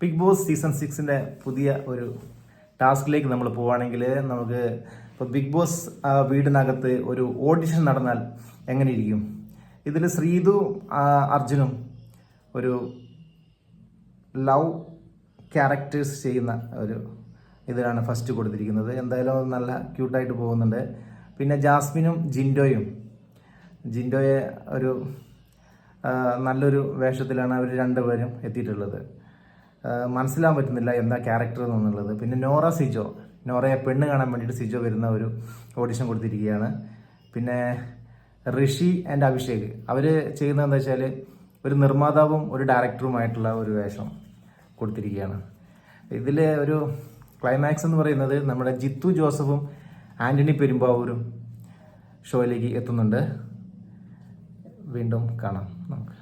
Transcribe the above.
Big boss season സിക്സിന്റെ പുതിയ ഒരു ടാസ്കിലേക്ക് നമ്മൾ പോവുകയാണെങ്കിൽ നമുക്ക് ഇപ്പോൾ ബിഗ് ബോസ് വീടിനകത്ത് ഒരു ഓഡിഷൻ നടന്നാൽ എങ്ങനെ ഇരിക്കും? ഇതിൽ ശ്രീതു അർജുനും ഒരു ലവ് ക്യാരക്ടേഴ്സ് ചെയ്യുന്ന ഒരു ഇതിലാണ് ഫസ്റ്റ് കൊടുത്തിരിക്കുന്നത്. എന്തായാലും നല്ല ക്യൂട്ടായിട്ട് പോകുന്നുണ്ട്. പിന്നെ ജാസ്മിനും ജിൻഡോയും. ജിൻഡോയെ ഒരു നല്ലൊരു വേഷത്തിലാണ് അവർ രണ്ടുപേരും എത്തിയിട്ടുള്ളത്. മനസ്സിലാൻ പറ്റുന്നില്ല എന്താ ക്യാരക്ടർ എന്നുള്ളത്. പിന്നെ നോറ സിജോ. നോറയെ പെണ്ണ് കാണാൻ വേണ്ടിയിട്ട് സിജോ വരുന്ന ഒരു ഓഡിഷൻ കൊടുത്തിരിക്കുകയാണ്. പിന്നെ ഋഷി ആൻഡ് അഭിഷേക്. അവർ ചെയ്യുന്നത് എന്താ വെച്ചാൽ ഒരു നിർമ്മാതാവും ഒരു ഡയറക്ടറുമായിട്ടുള്ള ഒരു വേഷം കൊടുത്തിരിക്കുകയാണ്. ഇതിൽ ഒരു ക്ലൈമാക്സ് എന്ന് പറയുന്നത് നമ്മുടെ ജിത്തു ജോസഫും ആന്റണി പെരുമ്പാവൂരും ഷോയിലേക്ക് എത്തുന്നുണ്ട്. വീണ്ടും കാണാം നമുക്ക്.